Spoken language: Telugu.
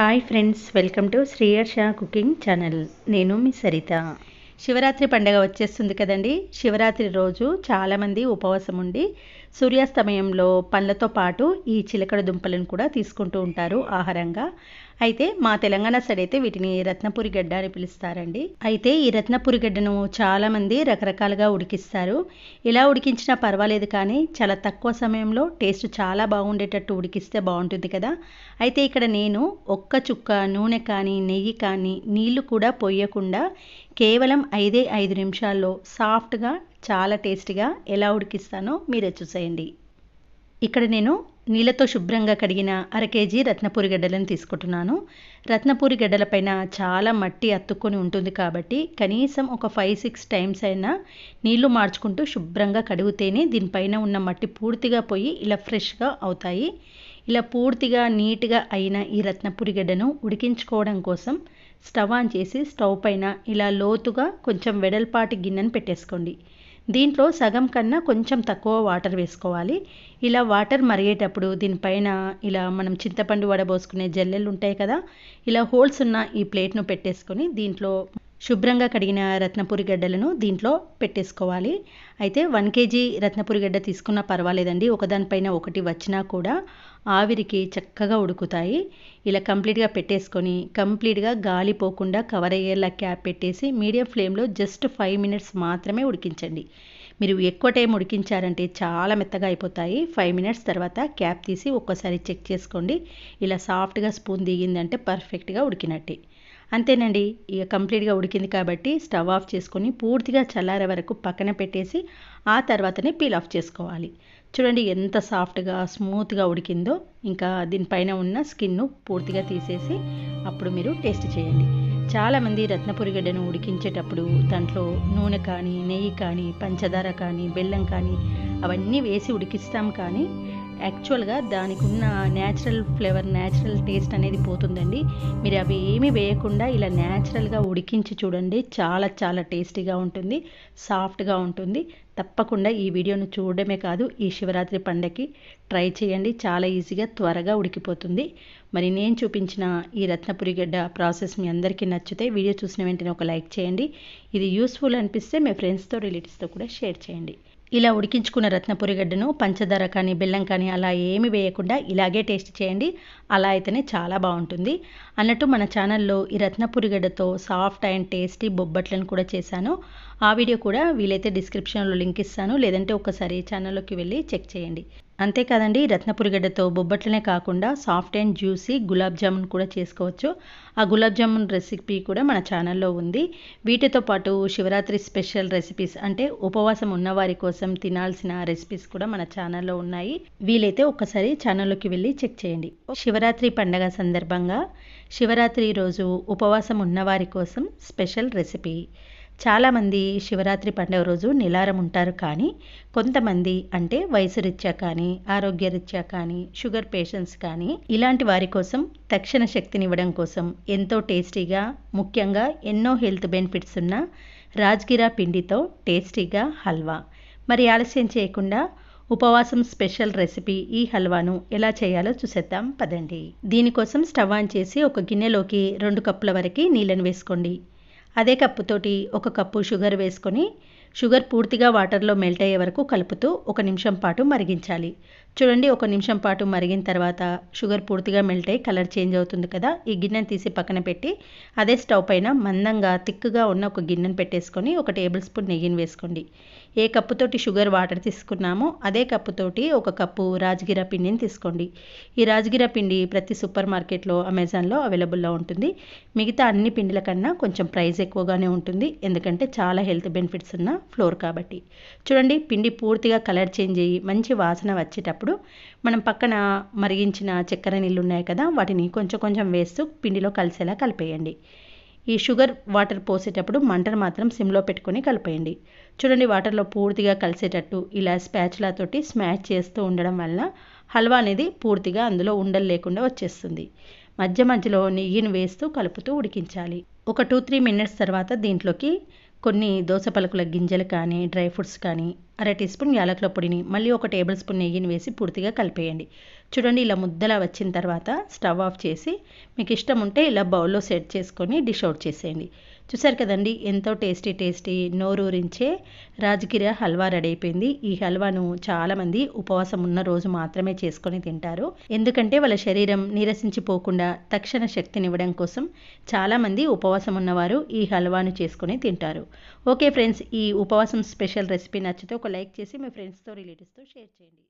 Hi friends welcome to Sriyarsha cooking channel నేను మీ సరిత. శివరాత్రి పండగ వచ్చేస్తుంది కదండి. శివరాత్రి రోజు చాలామంది ఉపవాసం ఉండి సూర్యాస్తమయంలో పండ్లతో పాటు ఈ చిలకడ దుంపలను కూడా తీసుకుంటూ ఉంటారు ఆహారంగా. అయితే మా తెలంగాణ సైడ్ అయితే వీటిని రత్నపురి గడ్డ అని పిలుస్తారండి. అయితే ఈ రత్నపురి గడ్డను చాలామంది రకరకాలుగా ఉడికిస్తారు. ఇలా ఉడికించినా పర్వాలేదు కానీ చాలా తక్కువ సమయంలో టేస్ట్ చాలా బాగుండేటట్టు ఉడికిస్తే బాగుంటుంది కదా. అయితే ఇక్కడ నేను ఒక్క చుక్క నూనె కానీ నెయ్యి కానీ నీళ్ళు కూడా పోయకుండా కేవలం ఐదే ఐదు నిమిషాల్లో సాఫ్ట్గా చాలా టేస్టీగా ఎలా ఉడికిస్తానో మీరే చూసేయండి. ఇక్కడ నేను నీళ్ళతో శుభ్రంగా కడిగిన అర కేజీ రత్నపూరి గడ్డలను తీసుకుంటున్నాను. రత్నపూరి గడ్డల పైన చాలా మట్టి అత్తుకొని ఉంటుంది కాబట్టి కనీసం ఒక ఫైవ్ సిక్స్ టైమ్స్ అయినా నీళ్ళు మార్చుకుంటూ శుభ్రంగా కడిగితేనే దీనిపైన ఉన్న మట్టి పూర్తిగా పోయి ఇలా ఫ్రెష్గా అవుతాయి. ఇలా పూర్తిగా నీట్గా అయిన ఈ రత్నపురి గడ్డను ఉడికించుకోవడం కోసం స్టవ్ ఆన్ చేసి స్టవ్ పైన ఇలా లోతుగా కొంచెం వెడల్పాటి గిన్నెను పెట్టేసుకోండి. దీంట్లో సగం కన్నా కొంచెం తక్కువ వాటర్ వేసుకోవాలి. ఇలా వాటర్ మరిగేటప్పుడు దీనిపైన ఇలా మనం చింతపండు వడబోసుకునే జల్లెలు ఉంటాయి కదా ఇలా హోల్స్ ఉన్న ఈ ప్లేట్ను పెట్టేసుకొని దీంట్లో శుభ్రంగా కడిగిన రత్నపురి గడ్డలను దీంట్లో పెట్టేసుకోవాలి. అయితే వన్ కేజీ రత్నపురి గడ్డ తీసుకున్నా పర్వాలేదండి ఒకదానిపైన ఒకటి వచ్చినా కూడా ఆవిరికి చక్కగా ఉడుకుతాయి. ఇలా కంప్లీట్గా పెట్టేసుకొని కంప్లీట్గా గాలి పోకుండా కవర్ అయ్యేలా క్యాప్ పెట్టేసి మీడియం ఫ్లేమ్లో జస్ట్ ఫైవ్ మినిట్స్ మాత్రమే ఉడికించండి. మీరు ఎక్కువ టైం ఉడికించారంటే చాలా మెత్తగా అయిపోతాయి. ఫైవ్ మినిట్స్ తర్వాత క్యాప్ తీసి ఒక్కసారి చెక్ చేసుకోండి. ఇలా సాఫ్ట్గా స్పూన్ దిగిందంటే పర్ఫెక్ట్గా ఉడికినట్టే. అంతేనండి ఇక కంప్లీట్గా ఉడికింది కాబట్టి స్టవ్ ఆఫ్ చేసుకొని పూర్తిగా చల్లారే వరకు పక్కన పెట్టేసి ఆ తర్వాతనే పీల్ ఆఫ్ చేసుకోవాలి. చూడండి ఎంత సాఫ్ట్గా స్మూత్గా ఉడికిందో. ఇంకా దీనిపైన ఉన్న స్కిన్ను పూర్తిగా తీసేసి అప్పుడు మీరు టేస్ట్ చేయండి. చాలామంది రత్నపురి గడ్డను ఉడికించేటప్పుడు దాంట్లో నూనె కానీ నెయ్యి కానీ పంచదార కానీ బెల్లం కానీ అవన్నీ వేసి ఉడికిస్తాం కానీ యాక్చువల్గా దానికి ఉన్న న్యాచురల్ ఫ్లేవర్ న్యాచురల్ టేస్ట్ అనేది పోతుందండి. మీరు అవి ఏమీ వేయకుండా ఇలా న్యాచురల్గా ఉడికించి చూడండి. చాలా చాలా టేస్టీగా ఉంటుంది సాఫ్ట్గా ఉంటుంది. తప్పకుండా ఈ వీడియోను చూడడమే కాదు ఈ శివరాత్రి పండగకి ట్రై చేయండి. చాలా ఈజీగా త్వరగా ఉడికిపోతుంది. మరి నేను చూపించిన ఈ రత్నపురి గడ్డ ప్రాసెస్ మీ అందరికీ నచ్చితే వీడియో చూసిన వెంటనే ఒక లైక్ చేయండి. ఇది యూస్ఫుల్ అనిపిస్తే మీ ఫ్రెండ్స్తో రిలేటివ్స్తో కూడా షేర్ చేయండి. ఇలా ఉడికించుకున్న రత్నపురి గడ్డను పంచదార కానీ బెల్లం కానీ అలా ఏమి వేయకుండా ఇలాగే టేస్ట్ చేయండి. అలా అయితేనే చాలా బాగుంటుంది. అన్నట్టు మన ఛానల్లో ఈ రత్నపురి గడ్డతో సాఫ్ట్ అండ్ టేస్టీ బొబ్బట్లను కూడా చేశాను. ఆ వీడియో కూడా వీలైతే డిస్క్రిప్షన్లో లింక్ ఇస్తాను. లేదంటే ఒకసారి ఛానల్లోకి వెళ్ళి చెక్ చేయండి. అంతేకాదండి రత్నపురి గడ్డతో బొబ్బట్లనే కాకుండా soft and juicy gulab jamun కూడా చేసుకోవచ్చు. ఆ గులాబ్ జామున్ రెసిపీ కూడా మన ఛానల్లో ఉంది. వీటితో పాటు శివరాత్రి స్పెషల్ రెసిపీస్ అంటే ఉపవాసం ఉన్నవారి కోసం తినాల్సిన రెసిపీస్ కూడా మన ఛానల్లో ఉన్నాయి. వీలైతే ఒక్కసారి ఛానల్లోకి వెళ్ళి చెక్ చేయండి. శివరాత్రి పండగ సందర్భంగా శివరాత్రి రోజు ఉపవాసం ఉన్నవారి కోసం స్పెషల్ రెసిపీ. చాలామంది శివరాత్రి పండుగ రోజు నిలారం ఉంటారు కానీ కొంతమంది అంటే వయసు రీత్యా కానీ ఆరోగ్యరీత్యా కానీ షుగర్ పేషెంట్స్ కానీ ఇలాంటి వారి కోసం తక్షణ శక్తినివ్వడం కోసం ఎంతో టేస్టీగా ముఖ్యంగా ఎన్నో హెల్త్ బెనిఫిట్స్ ఉన్న రాజ్గిరా పిండితో టేస్టీగా హల్వా. మరి ఆలస్యం చేయకుండా ఉపవాసం స్పెషల్ రెసిపీ ఈ హల్వాను ఎలా చేయాలో చూసేద్దాం పదండి. దీనికోసం స్టవ్ ఆన్ చేసి ఒక గిన్నెలోకి రెండు కప్పుల వరకు నీళ్ళని వేసుకోండి. అదే కప్పుతోటి ఒక కప్పు షుగర్ వేసుకొని షుగర్ పూర్తిగా వాటర్లో మెల్ట్ అయ్యే వరకు కలుపుతూ ఒక నిమిషం పాటు మరిగించాలి. చూడండి ఒక నిమిషం పాటు మరిగిన తర్వాత షుగర్ పూర్తిగా మెల్ట్ అయ్యి కలర్ చేంజ్ అవుతుంది కదా? ఈ గిన్నెను తీసి పక్కన పెట్టి అదే స్టవ్ పైన మందంగా తిక్కుగా ఉన్న ఒక గిన్నెను పెట్టేసుకొని ఒక టేబుల్ స్పూన్ నెయ్యిని వేసుకోండి. ఏ కప్పుతోటి షుగర్ వాటర్ తీసుకున్నామో అదే కప్పుతోటి ఒక కప్పు రాజగిర పిండిని తీసుకోండి. ఈ రాజగిర పిండి ప్రతి సూపర్ మార్కెట్లో అమెజాన్లో అవైలబుల్లో ఉంటుంది. మిగతా అన్ని పిండిల కన్నా కొంచెం ప్రైస్ ఎక్కువగానే ఉంటుంది. ఎందుకంటే చాలా హెల్త్ బెనిఫిట్స్ ఉన్న ఫ్లోర్ కాబట్టి. చూడండి పిండి పూర్తిగా కలర్ చేంజ్ అయ్యి మంచి వాసన వచ్చేటప్పుడు మనం పక్కన మరిగించిన చక్కెర నీళ్ళు ఉన్నాయి కదా వాటిని కొంచెం కొంచెం వేస్తూ పిండిలో కలిసేలా కలిపేయండి. ఈ షుగర్ వాటర్ పోసేటప్పుడు మంటను మాత్రం సిమ్లో పెట్టుకొని కలిపేయండి. చూడండి వాటర్లో పూర్తిగా కలిసేటట్టు ఇలా స్పాచులాతోటి స్మాష్ చేస్తూ ఉండడం వల్ల హల్వా అనేది పూర్తిగా అందులో ఉండలు లేకుండా వచ్చేస్తుంది. మధ్య మధ్యలో నెయ్యిని వేస్తూ కలుపుతూ ఉడికించాలి. ఒక టూ త్రీ మినిట్స్ తర్వాత దీంట్లోకి కొన్ని దోస పలుకుల గింజలు కానీ డ్రై ఫ్రూట్స్ కానీ అర టీ స్పూన్ యాలకుల పొడిని మళ్ళీ ఒక టేబుల్ స్పూన్ నెయ్యిని వేసి పూర్తిగా కలిపేయండి. చూడండి ఇలా ముద్దలా వచ్చిన తర్వాత స్టవ్ ఆఫ్ చేసి మీకు ఇష్టం ఉంటే ఇలా బౌల్లో సెట్ చేసుకొని డిష్ అవుట్ చేసేయండి. చూసారు కదండి ఎంతో టేస్టీ టేస్టీ నోరూరించే రాజగిర హల్వా రెడీ అయిపోయింది. ఈ హల్వాను చాలామంది ఉపవాసం ఉన్న రోజు మాత్రమే చేసుకొని తింటారు. ఎందుకంటే వాళ్ళ శరీరం నీరసించిపోకుండా తక్షణ శక్తినివ్వడం కోసం చాలామంది ఉపవాసం ఉన్నవారు ఈ హల్వాను చేసుకొని తింటారు. ఓకే ఫ్రెండ్స్ ఈ ఉపవాసం స్పెషల్ రెసిపీ నచ్చితే ఒక లైక్ చేసి మీ ఫ్రెండ్స్తో రిలేటివ్స్తో షేర్ చేయండి.